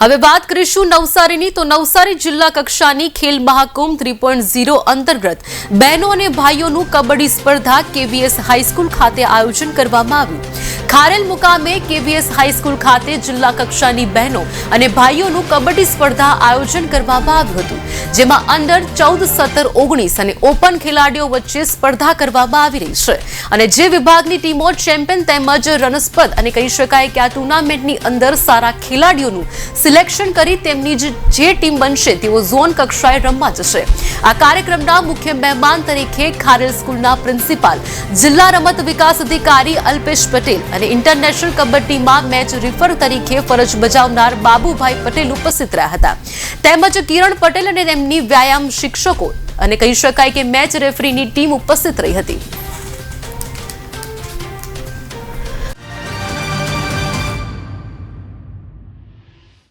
હવે વાત કરીશું નવસારીની. તો નવસારી જિલ્લા કક્ષાની Khel Mahakumbh three point zero અંતર્ગત બહેનો અને ભાઈઓનું કબડ્ડી સ્પર્ધા કેવીએસ હાઈસ્કૂલ ખાતે આયોજન કરવામાં આવ્યું. ખારેલ મુકામે કેવીએસ હાઈસ્કૂલ ખાતે જિલ્લા કક્ષાની બહેનો અને ભાઈઓનું કબડ્ડી સ્પર્ધા આયોજન કરવામાં આવ્યું હતું, જેમાં અંડર ચૌદ, સત્તર, ઓગણીસ અને ઓપન ખેલાડીઓ વચ્ચે સ્પર્ધા કરવામાં આવી રહી છે. અને જે વિભાગની ટીમો ચેમ્પિયન તેમજ રનસ્પદ અને કહી શકાય કે આ ટુર્નામેન્ટની અંદર સારા ખેલાડીઓનું સિલેક્શન કરી તેમની જ ટીમ બનશે, તેઓ ઝોન કક્ષાએ રમવા જશે. આ કાર્યક્રમના મુખ્ય મહેમાન તરીકે ખારેલ સ્કૂલના પ્રિન્સિપાલ જિલ્લા રમત વિકાસ અધિકારી અલ્પેશ પટેલ અને ઇન્ટરનેશનલ કબડ્ડીમાં મેચ રિફર તરીકે ફરજ બજાવનાર બાબુભાઈ પટેલ ઉપસ્થિત રહ્યા હતા. તેમજ કિરણ પટેલ અને તેમની વ્યાયામ શિક્ષકો. અને કહી શકાય કે મેચ રેફરીની ટીમ ઉપસ્થિત રહી હતી.